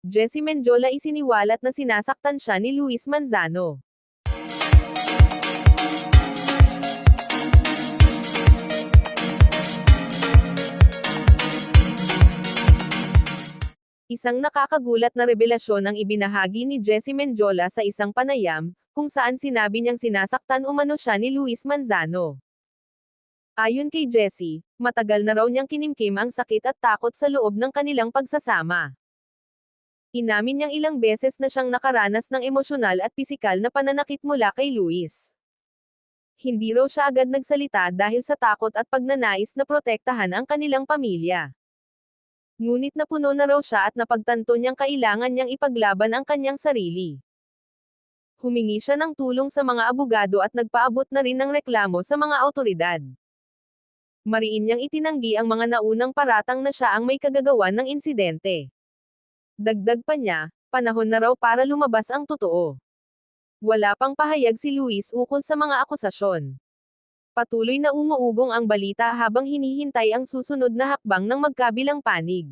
Jessie Mendiola isiniwalat na sinasaktan siya ni Luis Manzano. Isang nakakagulat na revelasyon ang ibinahagi ni Jessie Mendiola sa isang panayam, kung saan sinabi niyang sinasaktan umano siya ni Luis Manzano. Ayon kay Jessie, matagal na raw niyang kinimkim ang sakit at takot sa loob ng kanilang pagsasama. Inamin niyang ilang beses na siyang nakaranas ng emosyonal at pisikal na pananakit mula kay Luis. Hindi raw siya agad nagsalita dahil sa takot at pagnanais na protektahan ang kanilang pamilya. Ngunit napuno na raw siya at napagtanto niyang kailangan niyang ipaglaban ang kanyang sarili. Humingi siya ng tulong sa mga abogado at nagpaabot na rin ng reklamo sa mga autoridad. Mariin niyang itinanggi ang mga naunang paratang na siya ang may kagagawan ng insidente. Dagdag pa niya, panahon na raw para lumabas ang totoo. Wala pang pahayag si Luis ukol sa mga akusasyon. Patuloy na umuugong ang balita habang hinihintay ang susunod na hakbang ng magkabilang panig.